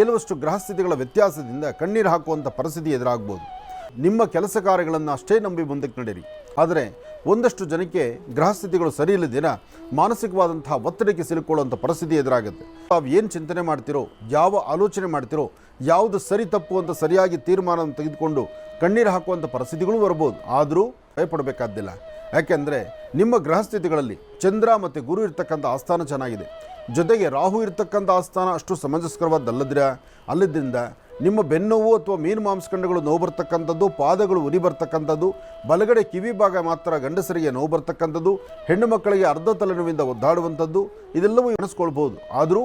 ಕೆಲವಷ್ಟು ಗ್ರಹಸ್ಥಿತಿಗಳ ವ್ಯತ್ಯಾಸದಿಂದ ಕಣ್ಣೀರು ಹಾಕುವಂಥ ಪರಿಸ್ಥಿತಿ ಎದುರಾಗ್ಬೋದು. ನಿಮ್ಮ ಕೆಲಸ ಕಾರ್ಯಗಳನ್ನು ಅಷ್ಟೇ ನಂಬಿ ಮುಂದಕ್ಕೆ ನಡೀರಿ. ಆದರೆ ಒಂದಷ್ಟು ಜನಕ್ಕೆ ಗ್ರಹಸ್ಥಿತಿಗಳು ಸರಿ ಇಲ್ಲದಿರ ಮಾನಸಿಕವಾದಂತಹ ಒತ್ತಡಕ್ಕೆ ಸಿಲುಕೊಳ್ಳುವಂಥ ಪರಿಸ್ಥಿತಿ ಎದುರಾಗುತ್ತೆ. ತಾವು ಏನು ಚಿಂತನೆ ಮಾಡ್ತಿರೋ, ಯಾವ ಆಲೋಚನೆ ಮಾಡ್ತಿರೋ, ಯಾವುದು ಸರಿ ತಪ್ಪು ಅಂತ ಸರಿಯಾಗಿ ತೀರ್ಮಾನವನ್ನು ತೆಗೆದುಕೊಂಡು ಕಣ್ಣೀರು ಹಾಕುವಂಥ ಪರಿಸ್ಥಿತಿಗಳು ಬರ್ಬೋದು. ಆದರೂ ಭಯಪಡಬೇಕಾದ್ದಿಲ್ಲ. ಯಾಕೆಂದರೆ ನಿಮ್ಮ ಗ್ರಹಸ್ಥಿತಿಗಳಲ್ಲಿ ಚಂದ್ರ ಮತ್ತು ಗುರು ಇರ್ತಕ್ಕಂಥ ಆಸ್ಥಾನ ಚೆನ್ನಾಗಿದೆ. ಜೊತೆಗೆ ರಾಹು ಇರ್ತಕ್ಕಂಥ ಆಸ್ಥಾನ ಅಷ್ಟು ಸಮಂಜಸ್ಕರವಾದಲ್ಲದಿರ ಅಲ್ಲದ್ರಿಂದ ನಿಮ್ಮ ಬೆನ್ನೋವು ಅಥವಾ ಮೀನು ಮಾಂಸಖಂಡಗಳು ನೋವು ಬರ್ತಕ್ಕಂಥದ್ದು, ಪಾದಗಳು ಉರಿ ಬರ್ತಕ್ಕಂಥದ್ದು, ಬಲಗಡೆ ಕಿವಿ ಭಾಗ ಮಾತ್ರ ಗಂಡಸರಿಗೆ ನೋವು ಬರ್ತಕ್ಕಂಥದ್ದು, ಹೆಣ್ಣು ಮಕ್ಕಳಿಗೆ ಅರ್ಧ ತಲೆನೋವಿಂದ ಒದ್ದಾಡುವಂಥದ್ದು, ಇದೆಲ್ಲವೂ ಎಣಿಸ್ಕೊಳ್ಬೋದು. ಆದರೂ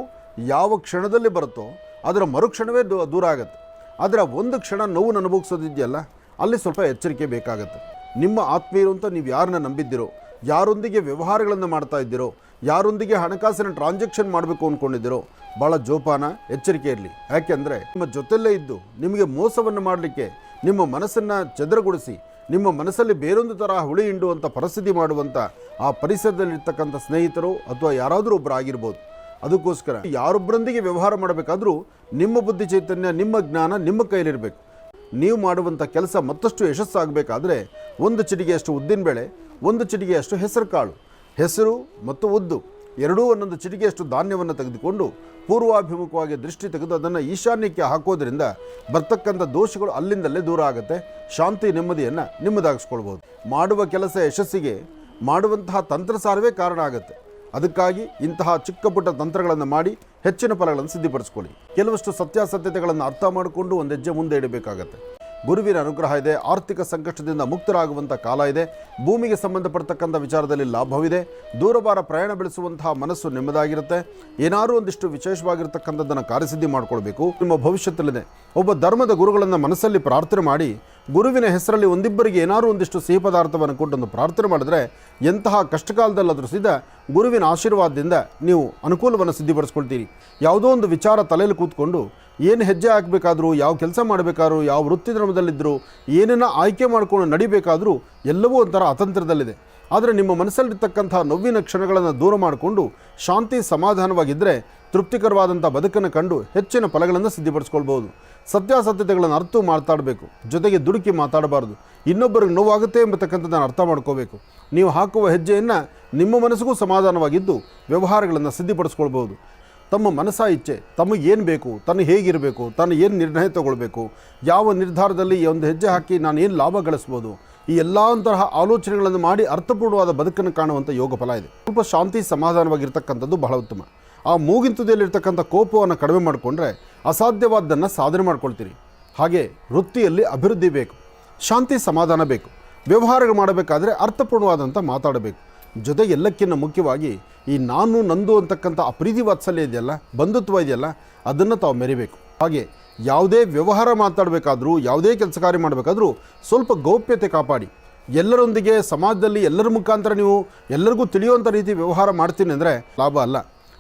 ಯಾವ ಕ್ಷಣದಲ್ಲಿ ಬರುತ್ತೋ ಅದರ ಮರುಕ್ಷಣವೇ ದೂರ ಆಗುತ್ತೆ. ಆದರೆ ಒಂದು ಕ್ಷಣ ನೋವು ಅನುಭವಿಸೋದಿದೆಯಲ್ಲ, ಅಲ್ಲಿ ಸ್ವಲ್ಪ ಎಚ್ಚರಿಕೆ ಬೇಕಾಗುತ್ತೆ. ನಿಮ್ಮ ಆತ್ಮೀಯರು ಅಂತ ನೀವು ಯಾರನ್ನ ನಂಬಿದ್ದೀರೋ, ಯಾರೊಂದಿಗೆ ವ್ಯವಹಾರಗಳನ್ನು ಮಾಡ್ತಾ ಇದ್ದೀರೋ, ಯಾರೊಂದಿಗೆ ಹಣಕಾಸಿನ ಟ್ರಾನ್ಸಾಕ್ಷನ್ ಮಾಡಬೇಕು ಅಂದ್ಕೊಂಡಿದ್ದೀರೋ ಭಾಳ ಜೋಪಾನ, ಎಚ್ಚರಿಕೆ ಇರಲಿ. ಯಾಕೆಂದರೆ ನಿಮ್ಮ ಜೊತೆಲ್ಲೇ ಇದ್ದು ನಿಮಗೆ ಮೋಸವನ್ನು ಮಾಡಲಿಕ್ಕೆ ನಿಮ್ಮ ಮನಸ್ಸನ್ನು ಚದರಗೊಳಿಸಿ, ನಿಮ್ಮ ಮನಸ್ಸಲ್ಲಿ ಬೇರೊಂದು ಥರ ಹುಳಿ ಹಿಂಡುವಂಥ ಪರಿಸ್ಥಿತಿ ಮಾಡುವಂಥ ಆ ಪರಿಸರದಲ್ಲಿರ್ತಕ್ಕಂಥ ಸ್ನೇಹಿತರು ಅಥವಾ ಯಾರಾದರೂ ಒಬ್ಬರು ಆಗಿರ್ಬೋದು. ಅದಕ್ಕೋಸ್ಕರ ಯಾರೊಬ್ಬರೊಂದಿಗೆ ವ್ಯವಹಾರ ಮಾಡಬೇಕಾದ್ರೂ ನಿಮ್ಮ ಬುದ್ಧಿ ಚೈತನ್ಯ, ನಿಮ್ಮ ಜ್ಞಾನ ನಿಮ್ಮ ಕೈಲಿರಬೇಕು. ನೀವು ಮಾಡುವಂಥ ಕೆಲಸ ಮತ್ತಷ್ಟು ಯಶಸ್ಸಾಗಬೇಕಾದ್ರೆ ಒಂದು ಚಿಟಿಗೆಯಷ್ಟು ಉದ್ದಿನಬೇಳೆ ಒಂದು ಚಿಟಿಗೆಯಷ್ಟು ಹೆಸರು ಕಾಳು. ಹೆಸರು ಮತ್ತು ಉದ್ದು ಎರಡೂ ಒಂದೊಂದು ಚಿಟಿಗೆಯಷ್ಟು ಧಾನ್ಯವನ್ನು ತೆಗೆದುಕೊಂಡು ಪೂರ್ವಾಭಿಮುಖವಾಗಿ ದೃಷ್ಟಿ ತೆಗೆದು ಅದನ್ನು ಈಶಾನ್ಯಕ್ಕೆ ಹಾಕೋದ್ರಿಂದ ಬರ್ತಕ್ಕಂಥ ದೋಷಗಳು ಅಲ್ಲಿಂದಲೇ ದೂರ ಆಗುತ್ತೆ. ಶಾಂತಿ ನೆಮ್ಮದಿಯನ್ನು ನಿಮ್ಮದಾಗಿಸ್ಕೊಳ್ಬೋದು. ಮಾಡುವ ಕೆಲಸ ಯಶಸ್ಸಿಗೆ ಮಾಡುವಂತಹ ತಂತ್ರಸಾರವೇ ಕಾರಣ ಆಗುತ್ತೆ. ಅದಕ್ಕಾಗಿ ಇಂತಹ ಚಿಕ್ಕ ಪುಟ್ಟ ತಂತ್ರಗಳನ್ನು ಮಾಡಿ ಹೆಚ್ಚಿನ ಫಲಗಳನ್ನು ಸಿದ್ಧಪಡಿಸಿಕೊಳ್ಳಿ. ಕೆಲವಷ್ಟು ಸತ್ಯಾಸತ್ಯತೆಗಳನ್ನು ಅರ್ಥ ಮಾಡಿಕೊಂಡು ಒಂದು ಹೆಜ್ಜೆ ಮುಂದೆ ಇಡಬೇಕಾಗತ್ತೆ. ಗುರುವಿನ ಅನುಗ್ರಹ ಇದೆ. ಆರ್ಥಿಕ ಸಂಕಷ್ಟದಿಂದ ಮುಕ್ತರಾಗುವಂಥ ಕಾಲ ಇದೆ. ಭೂಮಿಗೆ ಸಂಬಂಧಪಡ್ತಕ್ಕಂಥ ವಿಚಾರದಲ್ಲಿ ಲಾಭವಿದೆ. ದೂರಭಾರ ಪ್ರಯಾಣ ಬೆಳೆಸುವಂತಹ ಮನಸ್ಸು ನೆಮ್ಮದಾಗಿರುತ್ತೆ. ಏನಾದರೂ ಒಂದಿಷ್ಟು ವಿಶೇಷವಾಗಿರ್ತಕ್ಕಂಥದ್ದನ್ನು ಕಾರ್ಯಸಿದ್ಧಿ ಮಾಡಿಕೊಳ್ಬೇಕು. ನಿಮ್ಮ ಭವಿಷ್ಯದಲ್ಲಿದೆ. ಒಬ್ಬ ಧರ್ಮದ ಗುರುಗಳನ್ನು ಮನಸ್ಸಲ್ಲಿ ಪ್ರಾರ್ಥನೆ ಮಾಡಿ, ಗುರುವಿನ ಹೆಸರಲ್ಲಿ ಒಂದಿಬ್ಬರಿಗೆ ಏನಾದರೂ ಒಂದಿಷ್ಟು ಸಿಹಿ ಪದಾರ್ಥವನ್ನು ಕೊಟ್ಟು ಒಂದು ಪ್ರಾರ್ಥನೆ ಮಾಡಿದ್ರೆ ಎಂತಹ ಕಷ್ಟಕಾಲದಲ್ಲಾದರೂ ಸಿದ್ಧ ಗುರುವಿನ ಆಶೀರ್ವಾದದಿಂದ ನೀವು ಅನುಕೂಲವನ್ನು ಸಿದ್ಧಿಪಡಿಸ್ಕೊಳ್ತೀರಿ. ಯಾವುದೋ ಒಂದು ವಿಚಾರ ತಲೆಯಲ್ಲಿ ಕೂತ್ಕೊಂಡು ಏನು ಹೆಜ್ಜೆ ಹಾಕಬೇಕಾದ್ರೂ, ಯಾವ ಕೆಲಸ ಮಾಡಬೇಕಾದ್ರೂ, ಯಾವ ವೃತ್ತಿ ಧರ್ಮದಲ್ಲಿದ್ದರೂ ಏನನ್ನ ಆಯ್ಕೆ ಮಾಡಿಕೊಂಡು ನಡಿಬೇಕಾದರೂ ಎಲ್ಲವೂ ಒಂಥರ ಅತಂತ್ರದಲ್ಲಿದೆ. ಆದರೆ ನಿಮ್ಮ ಮನಸ್ಸಲ್ಲಿರ್ತಕ್ಕಂಥ ನೋವಿನ ಕ್ಷಣಗಳನ್ನು ದೂರ ಮಾಡಿಕೊಂಡು, ಶಾಂತಿ ಸಮಾಧಾನವಾಗಿದ್ದರೆ ತೃಪ್ತಿಕರವಾದಂಥ ಬದುಕನ್ನು ಕಂಡು ಹೆಚ್ಚಿನ ಫಲಗಳನ್ನು ಸಿದ್ಧಪಡಿಸ್ಕೊಳ್ಬೋದು ಸತ್ಯಾಸತ್ಯತೆಗಳನ್ನು ಅರ್ಥ ಮಾತಾಡಬೇಕು. ಜೊತೆಗೆ ದುಡುಕಿ ಮಾತಾಡಬಾರ್ದು. ಇನ್ನೊಬ್ಬರಿಗೆ ನೋವಾಗುತ್ತೆ ಎಂಬತಕ್ಕಂಥದ್ದನ್ನು ಅರ್ಥ ಮಾಡ್ಕೋಬೇಕು. ನೀವು ಹಾಕುವ ಹೆಜ್ಜೆಯನ್ನು ನಿಮ್ಮ ಮನಸ್ಸಿಗೂ ಸಮಾಧಾನವಾಗಿದ್ದು, ವ್ಯವಹಾರಗಳನ್ನು ಸಿದ್ಧಪಡಿಸ್ಕೊಳ್ಬೋದು ತಮ್ಮ ಮನಸ ಇಚ್ಛೆ ಏನು ಬೇಕು, ತನ್ನ ಹೇಗಿರಬೇಕು, ತನ್ನ ಏನು ನಿರ್ಣಯ ತಗೊಳ್ಬೇಕು, ಯಾವ ನಿರ್ಧಾರದಲ್ಲಿ ಒಂದು ಹೆಜ್ಜೆ ಹಾಕಿ ನಾನು ಏನು ಲಾಭ ಗಳಿಸ್ಬೋದು, ಈ ಎಲ್ಲ ತರಹ ಆಲೋಚನೆಗಳನ್ನು ಮಾಡಿ ಅರ್ಥಪೂರ್ಣವಾದ ಬದುಕನ್ನು ಕಾಣುವಂಥ ಯೋಗ ಫಲ ಇದೆ. ಸ್ವಲ್ಪ ಶಾಂತಿ, ಸಮಾಧಾನವಾಗಿರ್ತಕ್ಕಂಥದ್ದು ಬಹಳ ಉತ್ತಮ. ಆ ಮೂಗಿನ ತುದಿಯಲ್ಲಿರ್ತಕ್ಕಂಥ ಕೋಪವನ್ನು ಕಡಿಮೆ ಮಾಡಿಕೊಂಡ್ರೆ ಅಸಾಧ್ಯವಾದ್ದನ್ನು ಸಾಧನೆ ಮಾಡ್ಕೊಳ್ತೀರಿ. ಹಾಗೆ ವೃತ್ತಿಯಲ್ಲಿ ಅಭಿವೃದ್ಧಿ ಬೇಕು, ಶಾಂತಿ, ಸಮಾಧಾನ ಬೇಕು, ವ್ಯವಹಾರಗಳು ಮಾಡಬೇಕಾದ್ರೆ ಅರ್ಥಪೂರ್ಣವಾದಂಥ ಮಾತಾಡಬೇಕು. ಜೊತೆಗೆ ಎಲ್ಲಕ್ಕಿಂತ ಮುಖ್ಯವಾಗಿ ಈ ನಾನು ನಂದು ಅಂತಕ್ಕಂಥ ಅಪ್ರೀತಿ ಪ್ರೀತಿ ವಾತ್ಸಲ್ಯ ಇದೆಯಲ್ಲ, ಬಂಧುತ್ವ ಇದೆಯಲ್ಲ, ಅದನ್ನು ತಾವು ಮೆರಿಬೇಕು. ಹಾಗೆ ಯಾವುದೇ ವ್ಯವಹಾರ ಮಾತಾಡಬೇಕಾದ್ರೂ, ಯಾವುದೇ ಕೆಲಸ ಕಾರ್ಯ ಮಾಡಬೇಕಾದ್ರೂ ಸ್ವಲ್ಪ ಗೌಪ್ಯತೆ ಕಾಪಾಡಿ. ಎಲ್ಲರೊಂದಿಗೆ ಸಮಾಜದಲ್ಲಿ ಎಲ್ಲರ ಮುಖಾಂತರ ನೀವು ಎಲ್ಲರಿಗೂ ತಿಳಿಯುವಂಥ ರೀತಿ ವ್ಯವಹಾರ ಮಾಡ್ತೀನಿ ಅಂದರೆ ಲಾಭ ಅಲ್ಲ.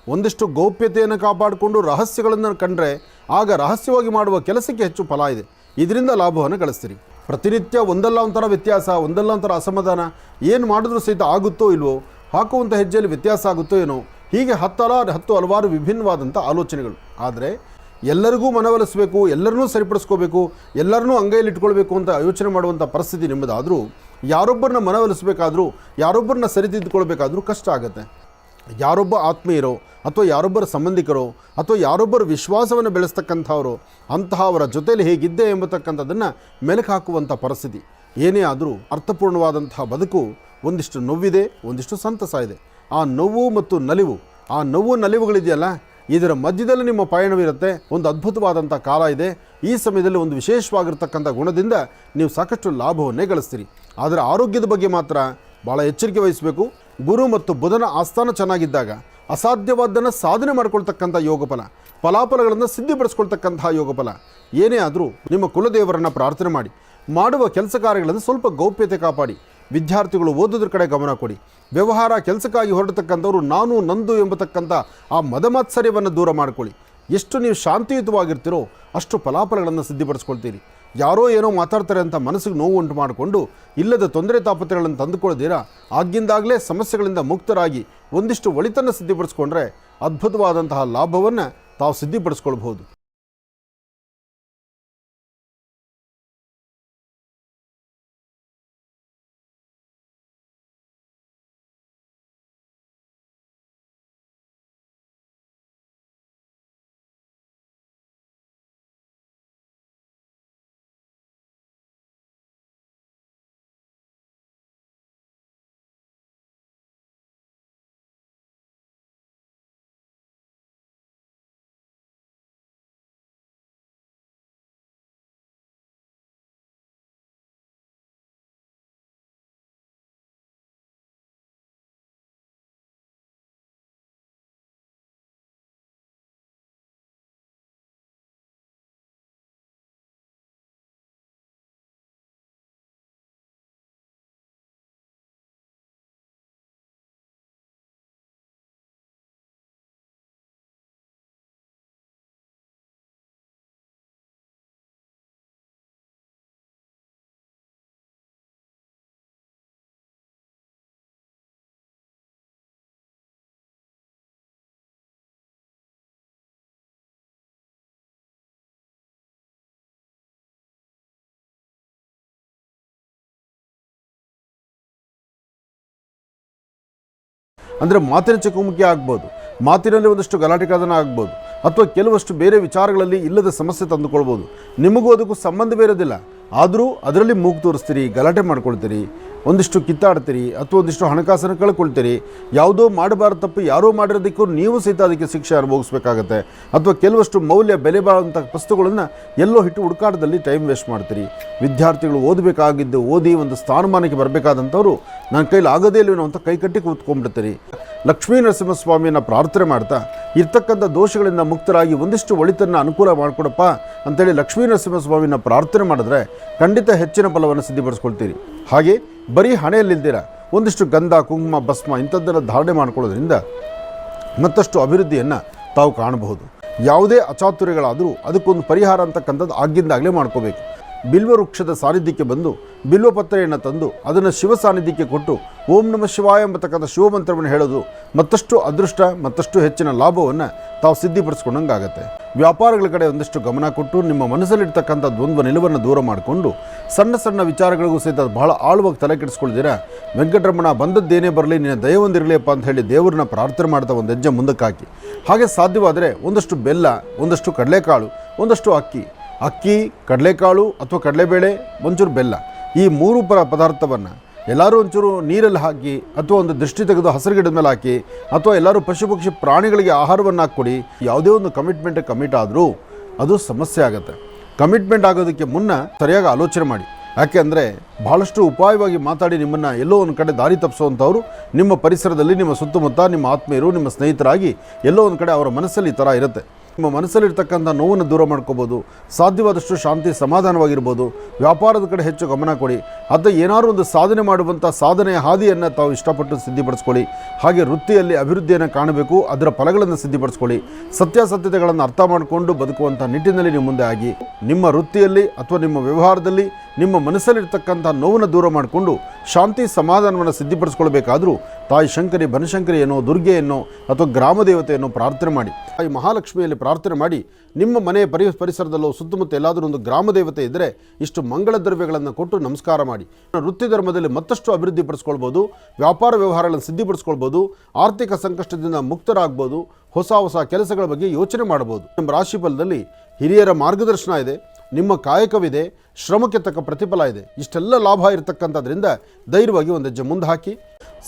ಒಂದಿಷ್ಟು ಗೌಪ್ಯತೆಯನ್ನು ಕಾಪಾಡಿಕೊಂಡು ರಹಸ್ಯಗಳನ್ನು ಕಂಡರೆ ಆಗ ರಹಸ್ಯವಾಗಿ ಮಾಡುವ ಕೆಲಸಕ್ಕೆ ಹೆಚ್ಚು ಫಲ ಇದೆ. ಇದರಿಂದ ಲಾಭವನ್ನು ಗಳಿಸ್ತೀರಿ. ಪ್ರತಿನಿತ್ಯ ಒಂದಲ್ಲ ಒಂಥರ ವ್ಯತ್ಯಾಸ, ಒಂದಲ್ಲ ಒಂಥರ ಅಸಮಾಧಾನ, ಏನು ಮಾಡಿದ್ರೂ ಸಹಿತ ಆಗುತ್ತೋ ಇಲ್ವೋ ಹಾಕುವಂಥ ಹೆಜ್ಜೆಯಲ್ಲಿ ವ್ಯತ್ಯಾಸ ಆಗುತ್ತೋ ಏನೋ, ಹೀಗೆ ಹತ್ತಲಾರು, ಹತ್ತು ಹಲವಾರು ವಿಭಿನ್ನವಾದಂಥ ಆಲೋಚನೆಗಳು. ಆದರೆ ಎಲ್ಲರಿಗೂ ಮನವೊಲಿಸಬೇಕು, ಎಲ್ಲರನ್ನೂ ಸರಿಪಡಿಸ್ಕೋಬೇಕು, ಎಲ್ಲರನ್ನೂ ಅಂಗೈಯಲ್ಲಿ ಇಟ್ಕೊಳ್ಬೇಕು ಅಂತ ಯೋಚನೆ ಮಾಡುವಂಥ ಪರಿಸ್ಥಿತಿ ನಿಮ್ಮದಾದರೂ, ಯಾರೊಬ್ಬರನ್ನ ಮನವೊಲಿಸಬೇಕಾದ್ರೂ, ಯಾರೊಬ್ಬರನ್ನ ಸರಿದಿದ್ದುಕೊಳ್ಬೇಕಾದ್ರೂ ಕಷ್ಟ ಆಗುತ್ತೆ. ಯಾರೊಬ್ಬ ಆತ್ಮೀಯರೋ ಅಥವಾ ಯಾರೊಬ್ಬರ ಸಂಬಂಧಿಕರು, ಅಥವಾ ಯಾರೊಬ್ಬರ ವಿಶ್ವಾಸವನ್ನು ಬೆಳೆಸ್ತಕ್ಕಂಥವರು, ಅಂತಹವರ ಜೊತೆಯಲ್ಲಿ ಹೇಗಿದ್ದೆ ಎಂಬತಕ್ಕಂಥದ್ದನ್ನು ಮೆಲುಕು ಹಾಕುವಂಥ ಪರಿಸ್ಥಿತಿ. ಏನೇ ಆದರೂ ಅರ್ಥಪೂರ್ಣವಾದಂತಹ ಬದುಕು ಒಂದಿಷ್ಟು ನೋವಿದೆ, ಒಂದಿಷ್ಟು ಸಂತಸ ಇದೆ. ಆ ನೋವು ಮತ್ತು ನಲಿವು, ಆ ನೋವು ನಲಿವುಗಳಿದೆಯಲ್ಲ, ಇದರ ಮಧ್ಯದಲ್ಲಿ ನಿಮ್ಮ ಪಯಣವಿರುತ್ತೆ ಒಂದು ಅದ್ಭುತವಾದಂಥ ಕಾಲ ಇದೆ. ಈ ಸಮಯದಲ್ಲಿ ಒಂದು ವಿಶೇಷವಾಗಿರ್ತಕ್ಕಂಥ ಗುಣದಿಂದ ನೀವು ಸಾಕಷ್ಟು ಲಾಭವನ್ನೇ ಗಳಿಸ್ತೀರಿ. ಆದರೆ ಆರೋಗ್ಯದ ಬಗ್ಗೆ ಮಾತ್ರ ಭಾಳ ಎಚ್ಚರಿಕೆ ವಹಿಸಬೇಕು. ಗುರು ಮತ್ತು ಬುಧನ ಆಸ್ಥಾನ ಚೆನ್ನಾಗಿದ್ದಾಗ ಅಸಾಧ್ಯವಾದ್ದನ್ನು ಸಾಧನೆ ಮಾಡ್ಕೊಳ್ತಕ್ಕಂಥ ಯೋಗಫಲ, ಫಲಾಫಲಗಳನ್ನು ಸಿದ್ಧಿಪಡಿಸ್ಕೊಳ್ತಕ್ಕಂತಹ ಯೋಗಫಲ. ಏನೇ ಆದರೂ ನಿಮ್ಮ ಕುಲದೇವರನ್ನು ಪ್ರಾರ್ಥನೆ ಮಾಡಿ, ಮಾಡುವ ಕೆಲಸ ಕಾರ್ಯಗಳನ್ನು ಸ್ವಲ್ಪ ಗೌಪ್ಯತೆ ಕಾಪಾಡಿ, ವಿದ್ಯಾರ್ಥಿಗಳು ಓದೋದ್ರ ಕಡೆ ಗಮನ ಕೊಡಿ. ವ್ಯವಹಾರ ಕೆಲಸಕ್ಕಾಗಿ ಹೊರಡತಕ್ಕಂಥವ್ರು ನಾನು, ನಂದು ಎಂಬತಕ್ಕಂಥ ಆ ಮದಮಾತ್ಸರ್ಯವನ್ನು ದೂರ ಮಾಡಿಕೊಳ್ಳಿ. ಎಷ್ಟು ನೀವು ಶಾಂತಿಯುತವಾಗಿರ್ತೀರೋ ಅಷ್ಟು ಫಲಾಫಲಗಳನ್ನು ಸಿದ್ಧಿಪಡಿಸ್ಕೊಳ್ತೀರಿ. ಯಾರೋ ಏನೋ ಮಾತಾಡ್ತಾರೆ ಅಂತ ಮನಸ್ಸಿಗೆ ನೋವು ಉಂಟು ಮಾಡಿಕೊಂಡು ಇಲ್ಲದ ತೊಂದರೆ ತಾಪತ್ರೆಗಳನ್ನು ತಂದುಕೊಳ್ಳದಿರಾ? ಆಗಿಂದಾಗಲೇ ಸಮಸ್ಯೆಗಳಿಂದ ಮುಕ್ತರಾಗಿ ಒಂದಿಷ್ಟು ಒಳಿತನ್ನು ಸಿದ್ಧಪಡಿಸ್ಕೊಂಡ್ರೆ ಅದ್ಭುತವಾದಂತಹ ಲಾಭವನ್ನು ತಾವು ಸಿದ್ಧಿಪಡಿಸ್ಕೊಳ್ಬಹುದು. ಅಂದರೆ ಮಾತಿನ ಚಕಮಕಿ ಆಗ್ಬೋದು, ಮಾತಿನಲ್ಲಿ ಒಂದಷ್ಟು ಗಲಾಟೆ ಕದನ ಆಗ್ಬೋದು, ಅಥವಾ ಕೆಲವಷ್ಟು ಬೇರೆ ವಿಚಾರಗಳಲ್ಲಿ ಇಲ್ಲದ ಸಮಸ್ಯೆ ತಂದುಕೊಳ್ಬೋದು. ನಿಮಗೂ ಅದಕ್ಕೂ ಸಂಬಂಧವೇ ಇರೋದಿಲ್ಲ. ಆದರೂ ಅದರಲ್ಲಿ ಮೂಗು ತೋರಿಸ್ತೀರಿ, ಗಲಾಟೆ ಮಾಡ್ಕೊಳ್ತೀರಿ, ಒಂದಿಷ್ಟು ಕಿತ್ತಾಡ್ತೀರಿ ಅಥವಾ ಒಂದಿಷ್ಟು ಹಣಕಾಸನ್ನು ಕಳ್ಕೊಳ್ತೀರಿ. ಯಾವುದೋ ಮಾಡಬಾರ್ದು ತಪ್ಪು ಯಾರೋ ಮಾಡಿರೋದಕ್ಕೂ ನೀವು ಸಹಿತ ಅದಕ್ಕೆ ಶಿಕ್ಷೆ ಅನುಭವಿಸ್ಬೇಕಾಗತ್ತೆ. ಅಥವಾ ಕೆಲವಷ್ಟು ಮೌಲ್ಯ ಬೆಲೆ ಬಾಳುವಂಥ ವಸ್ತುಗಳನ್ನು ಎಲ್ಲೋ ಹಿಟ್ಟು ಹುಡುಕಾಟದಲ್ಲಿ ಟೈಮ್ ವೇಸ್ಟ್ ಮಾಡ್ತೀರಿ. ವಿದ್ಯಾರ್ಥಿಗಳು ಓದಬೇಕಾಗಿದ್ದು ಓದಿ ಒಂದು ಸ್ಥಾನಮಾನಕ್ಕೆ ಬರಬೇಕಾದಂಥವ್ರು ನನ್ನ ಕೈಲಿ ಆಗದೇ ಇಲ್ವೇನೋ ಅಂತ ಕೈಕಟ್ಟಿ ಕೂತ್ಕೊಂಡ್ಬಿಡ್ತೀರಿ. ಲಕ್ಷ್ಮೀ ನರಸಿಂಹಸ್ವಾಮಿಯನ್ನು ಪ್ರಾರ್ಥನೆ ಮಾಡ್ತಾ, ಇರ್ತಕ್ಕಂಥ ದೋಷಗಳಿಂದ ಮುಕ್ತರಾಗಿ ಒಂದಿಷ್ಟು ಒಳಿತನ್ನು ಅನುಕೂಲ ಮಾಡಿಕೊಡಪ್ಪ ಅಂತೇಳಿ ಲಕ್ಷ್ಮೀ ನರಸಿಂಹಸ್ವಾಮಿನ ಪ್ರಾರ್ಥನೆ ಮಾಡಿದ್ರೆ ಖಂಡಿತ ಹೆಚ್ಚಿನ ಫಲವನ್ನು ಸಿದ್ಧಪಡಿಸ್ಕೊಳ್ತೀರಿ. ಹಾಗೆ ಬರೀ ಹಣೆಯಲ್ಲಿದ್ದೀರ ಒಂದಿಷ್ಟು ಗಂಧ, ಕುಂಕುಮ, ಭಸ್ಮ ಇಂಥದ್ದನ್ನು ಧಾರಣೆ ಮಾಡಿಕೊಳ್ಳೋದ್ರಿಂದ ಮತ್ತಷ್ಟು ಅಭಿವೃದ್ಧಿಯನ್ನು ತಾವು ಕಾಣಬಹುದು. ಯಾವುದೇ ಅಚಾತುರ್ಯಗಳಾದರೂ ಅದಕ್ಕೊಂದು ಪರಿಹಾರ ಅಂತಕ್ಕಂಥದ್ದು ಆಗಿಂದಾಗಲೇ ಮಾಡ್ಕೋಬೇಕು. ಬಿಲ್ವ ವೃಕ್ಷದ ಸಾನ್ನಿಧ್ಯಕ್ಕೆ ಬಂದು ಬಿಲ್ವಪತ್ರೆಯನ್ನು ತಂದು ಅದನ್ನು ಶಿವ ಸಾನ್ನಿಧ್ಯಕ್ಕೆ ಕೊಟ್ಟು ಓಂ ನಮ ಶಿವಾಯ ಎಂಬತಕ್ಕಂಥ ಶಿವಮಂತ್ರವನ್ನು ಹೇಳೋದು ಮತ್ತಷ್ಟು ಅದೃಷ್ಟ, ಮತ್ತಷ್ಟು ಹೆಚ್ಚಿನ ಲಾಭವನ್ನು ತಾವು ಸಿದ್ಧಿಪಡಿಸ್ಕೊಂಡಂಗಾಗತ್ತೆ. ವ್ಯಾಪಾರಗಳ ಕಡೆ ಒಂದಷ್ಟು ಗಮನ ಕೊಟ್ಟು ನಿಮ್ಮ ಮನಸ್ಸಲ್ಲಿರ್ತಕ್ಕಂಥ ದ್ವಂದ್ವ ನಿಲುವನ್ನು ದೂರ ಮಾಡಿಕೊಂಡು ಸಣ್ಣ ಸಣ್ಣ ವಿಚಾರಗಳಿಗೂ ಸಹಿತ ಬಹಳ ಆಳವಾಗಿ ತಲೆ ಕೆಡಿಸ್ಕೊಳ್ದಿರ ವೆಂಕಟರಮಣ, ಬಂದದ್ದೇನೇ ಬರಲಿ, ನಿನ್ನ ದಯವೊಂದಿರಲಿಯಪ್ಪ ಅಂತ ಹೇಳಿ ದೇವರನ್ನ ಪ್ರಾರ್ಥನೆ ಮಾಡ್ತಾ ಒಂದು ಹೆಜ್ಜೆ ಮುಂದಕ್ಕೆ ಹಾಕಿ ಹಾಗೆ ಸಾಧ್ಯವಾದರೆ ಒಂದಷ್ಟು ಬೆಲ್ಲ, ಒಂದಷ್ಟು ಕಡಲೆಕಾಳು, ಒಂದಷ್ಟು ಅಕ್ಕಿ ಅಕ್ಕಿ, ಕಡಲೆಕಾಳು ಅಥವಾ ಕಡಲೆಬೇಳೆ, ಒಂಚೂರು ಬೆಲ್ಲ. ಈ ಮೂರು ಪರ ಪದಾರ್ಥವನ್ನು ಎಲ್ಲರೂ ಒಂಚೂರು ನೀರಲ್ಲಿ ಹಾಕಿ ಅಥವಾ ಒಂದು ದೃಷ್ಟಿ ತೆಗೆದು ಹಸಿರು ಗಿಡದ ಮೇಲೆ ಹಾಕಿ ಅಥವಾ ಎಲ್ಲರೂ ಪಶು ಪಕ್ಷಿ ಪ್ರಾಣಿಗಳಿಗೆ ಆಹಾರವನ್ನು ಹಾಕ್ಕೊಡಿ ಯಾವುದೇ ಒಂದು ಕಮಿಟ್ಮೆಂಟ್ ಕಮಿಟ್ ಆದರೂ ಅದು ಸಮಸ್ಯೆ ಆಗುತ್ತೆ. ಕಮಿಟ್ಮೆಂಟ್ ಆಗೋದಕ್ಕೆ ಮುನ್ನ ಸರಿಯಾಗಿ ಆಲೋಚನೆ ಮಾಡಿ. ಯಾಕೆ ಅಂದರೆ ಬಹಳಷ್ಟು ಉಪಾಯವಾಗಿ ಮಾತಾಡಿ ನಿಮ್ಮನ್ನು ಎಲ್ಲೋ ಒಂದು ಕಡೆ ದಾರಿ ತಪ್ಪಿಸುವಂಥವ್ರು ನಿಮ್ಮ ಪರಿಸರದಲ್ಲಿ ನಿಮ್ಮ ಸುತ್ತಮುತ್ತ ನಿಮ್ಮ ಆತ್ಮೀಯರು, ನಿಮ್ಮ ಸ್ನೇಹಿತರಾಗಿ ಎಲ್ಲೋ ಒಂದು ಕಡೆ ಅವರ ಮನಸ್ಸಲ್ಲಿ ಈ ಥರ ಇರುತ್ತೆ. ನಿಮ್ಮ ಮನಸ್ಸಲ್ಲಿರ್ತಕ್ಕಂಥ ನೋವನ್ನು ದೂರ ಮಾಡ್ಕೋಬೋದು, ಸಾಧ್ಯವಾದಷ್ಟು ಶಾಂತಿ ಸಮಾಧಾನವಾಗಿರ್ಬೋದು, ವ್ಯಾಪಾರದ ಕಡೆ ಹೆಚ್ಚು ಗಮನ ಕೊಡಿ, ಅದು ಏನಾದರೂ ಒಂದು ಸಾಧನೆ ಮಾಡುವಂಥ ಸಾಧನೆಯ ಹಾದಿಯನ್ನು ತಾವು ಇಷ್ಟಪಟ್ಟು ಸಿದ್ಧಿಪಡಿಸ್ಕೊಳ್ಳಿ, ಹಾಗೆ ವೃತ್ತಿಯಲ್ಲಿ ಅಭಿವೃದ್ಧಿಯನ್ನು ಕಾಣಬೇಕು, ಅದರ ಫಲಗಳನ್ನು ಸಿದ್ಧಿಪಡಿಸ್ಕೊಳ್ಳಿ, ಸತ್ಯಾಸತ್ಯತೆಗಳನ್ನು ಅರ್ಥ ಮಾಡಿಕೊಂಡು ಬದುಕುವಂಥ ನಿಟ್ಟಿನಲ್ಲಿ ನೀವು ಮುಂದೆ ಆಗಿ, ನಿಮ್ಮ ವೃತ್ತಿಯಲ್ಲಿ ಅಥವಾ ನಿಮ್ಮ ವ್ಯವಹಾರದಲ್ಲಿ ನಿಮ್ಮ ಮನಸ್ಸಲ್ಲಿರ್ತಕ್ಕಂಥ ನೋವನ್ನು ದೂರ ಮಾಡಿಕೊಂಡು ಶಾಂತಿ ಸಮಾಧಾನವನ್ನು ಸಿದ್ಧಿಪಡಿಸ್ಕೊಳ್ಬೇಕಾದರೂ ತಾಯಿ ಶಂಕರಿ ಬನಶಂಕರಿಯನ್ನು ದುರ್ಗೆಯನ್ನು ಅಥವಾ ಗ್ರಾಮ ದೇವತೆಯನ್ನು ಪ್ರಾರ್ಥನೆ ಮಾಡಿ. ತಾಯಿ ಮಹಾಲಕ್ಷ್ಮಿಯಲ್ಲಿ ಪ್ರಾರ್ಥನೆ ಮಾಡಿ. ನಿಮ್ಮ ಮನೆ ಪರಿ, ಪರಿಸರದಲ್ಲೋ ಸುತ್ತಮುತ್ತ ಎಲ್ಲಾದರೂ ಒಂದು ಗ್ರಾಮ ದೇವತೆ ಇದ್ದರೆ ಇಷ್ಟು ಮಂಗಳ ದ್ರವ್ಯಗಳನ್ನು ಕೊಟ್ಟು ನಮಸ್ಕಾರ ಮಾಡಿ. ವೃತ್ತಿ ಧರ್ಮದಲ್ಲಿ ಮತ್ತಷ್ಟು ಅಭಿವೃದ್ಧಿಪಡಿಸ್ಕೊಳ್ಬೋದು ವ್ಯಾಪಾರ ವ್ಯವಹಾರಗಳನ್ನು ಸಿದ್ಧಿಪಡಿಸ್ಕೊಳ್ಬೋದು. ಆರ್ಥಿಕ ಸಂಕಷ್ಟದಿಂದ ಮುಕ್ತರಾಗ್ಬೋದು. ಹೊಸ ಹೊಸ ಕೆಲಸಗಳ ಬಗ್ಗೆ ಯೋಚನೆ ಮಾಡ್ಬೋದು ನಿಮ್ಮ ರಾಶಿ ಫಲದಲ್ಲಿ ಹಿರಿಯರ ಮಾರ್ಗದರ್ಶನ ಇದೆ. ನಿಮ್ಮ ಕಾಯಕವಿದೆ ಶ್ರಮಕ್ಕೆ ತಕ್ಕ ಪ್ರತಿಫಲ ಇದೆ. ಇಷ್ಟೆಲ್ಲ ಲಾಭ ಇರತಕ್ಕಂಥದ್ರಿಂದ ಧೈರ್ಯವಾಗಿ ಒಂದು ಹೆಜ್ಜೆ ಮುಂದೆ ಹಾಕಿ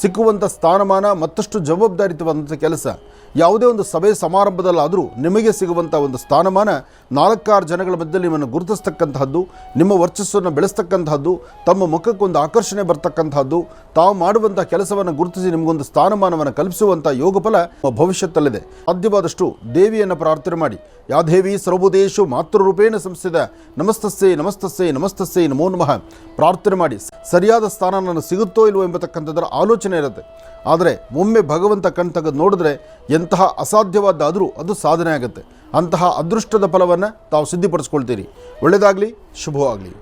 ಸಿಕ್ಕುವಂಥ ಸ್ಥಾನಮಾನ, ಮತ್ತಷ್ಟು ಜವಾಬ್ದಾರಿತವಾದಂಥ ಕೆಲಸ. ಯಾವುದೇ ಒಂದು ಸಭೆ ಸಮಾರಂಭದಲ್ಲಾದರೂ ನಿಮಗೆ ಸಿಗುವಂಥ ಒಂದು ಸ್ಥಾನಮಾನ, ನಾಲ್ಕಾರು ಜನಗಳ ಮಧ್ಯೆ ನಿಮ್ಮನ್ನು ಗುರುತಿಸ್ತಕ್ಕಂತಹದ್ದು, ನಿಮ್ಮ ವರ್ಚಸ್ಸನ್ನು ಬೆಳೆಸ್ತಕ್ಕಂತಹದ್ದು, ತಮ್ಮ ಮುಖಕ್ಕೊಂದು ಆಕರ್ಷಣೆ ಬರ್ತಕ್ಕಂತಹದ್ದು, ತಾವು ಮಾಡುವಂಥ ಕೆಲಸವನ್ನು ಗುರುತಿಸಿ ನಿಮಗೊಂದು ಸ್ಥಾನಮಾನವನ್ನು ಕಲ್ಪಿಸುವಂಥ ಯೋಗ ಫಲ ಭವಿಷ್ಯದಲ್ಲಿದೆ ಸಾಧ್ಯವಾದಷ್ಟು ದೇವಿಯನ್ನು ಪ್ರಾರ್ಥನೆ ಮಾಡಿ. ಯಾ ದೇವಿ ಸರ್ವಭೂತೇಶು ಮಾತೃರೂಪೇಣ ಸಂಸ್ಥೆದ ನಮಸ್ತಸ್ಸೇ ನಮಸ್ತಸ್ಸೇ ನಮಸ್ತಸ್ಸೇ ನಮೋ ನಮಃ. ಪ್ರಾರ್ಥನೆ ಮಾಡಿ. ಸರಿಯಾದ ಸ್ಥಾನ ನನಗೆ ಸಿಗುತ್ತೋ ಇಲ್ವೋ ಎಂಬತಕ್ಕಂಥದ್ದರ ಆಲೋಚನೆ ಇರುತ್ತೆ. ಆದರೆ ಒಮ್ಮೆ ಭಗವಂತ ಕಣ್ ತೆಗೆದು ನೋಡಿದ್ರೆ ಎಂತಹ ಅಸಾಧ್ಯವಾದಾದರೂ ಅದು ಸಾಧನೆ ಆಗುತ್ತೆ. ಅಂತಹ ಅದೃಷ್ಟದ ಫಲವನ್ನು ತಾವು ಸಿದ್ಧಿಪಡಿಸ್ಕೊಳ್ತೀರಿ. ಒಳ್ಳೆಯದಾಗಲಿ ಶುಭವಾಗಲಿ.